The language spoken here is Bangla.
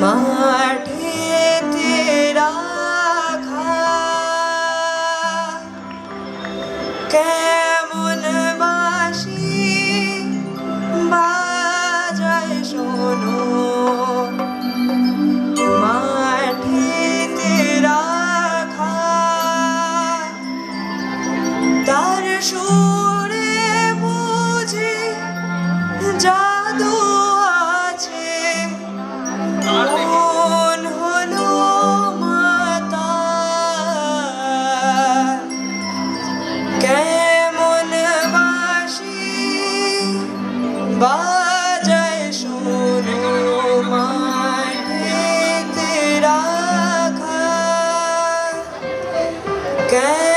মাটিতে রাখা। কেমন বাসি বাজায় শোনো। মাটিতে রাখা। তার সুরে বুঝি যা বাজায় শুনো মাটিতে রাখা। কেন